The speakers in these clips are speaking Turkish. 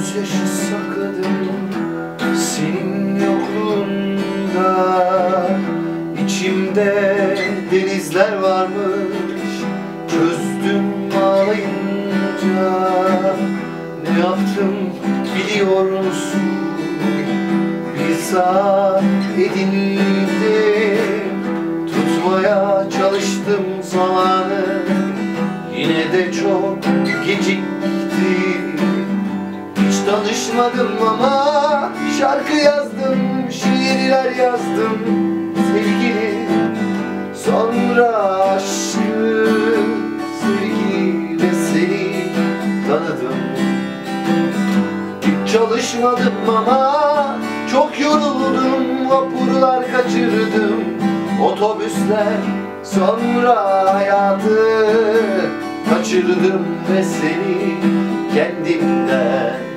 gözyaşı sakladım senin yokluğunda. İçimde denizler varmış çözdüm ağlayınca. Ne yaptım biliyor musun? Bilsa edindim Tutmaya çalıştım zamanı. Yine de çok geciktim. Hiç danışmadım ama Şarkı yazdım, şiirler yazdım. Sevgili Sonra aşkı Sevgiyle seni tanıdım. Hiç çalışmadım ama Çok yoruldum. Vapurlar kaçırdım. Otobüsler Sonra hayatı Kaçırdım ve seni Kendimden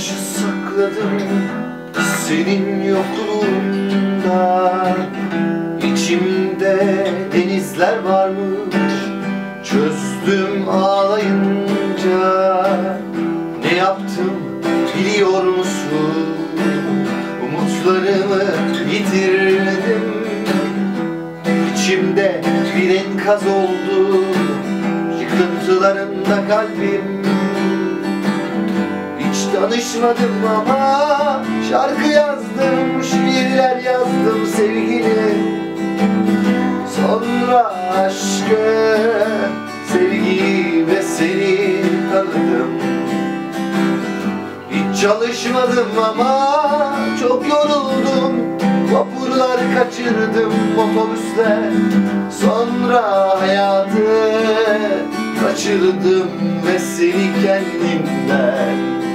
gözyaşı sakladım Senin yokluğunda. İçimde denizler varmış Çözdüm ağlayınca. Ne yaptım biliyor musun? Umutlarımı yitirdim İçimde bir enkaz oldu Yıkıntılarında kalbim Hiç danışmadım ama Şarkı yazdım, şiirler yazdım sevgili. Sonra aşkı, sevgiyi ve seni tanıdım. Hiç çalışmadım ama çok yoruldum. Vapurlar kaçırdım otobüsler Sonra hayatı kaçırdım ve seni kendimden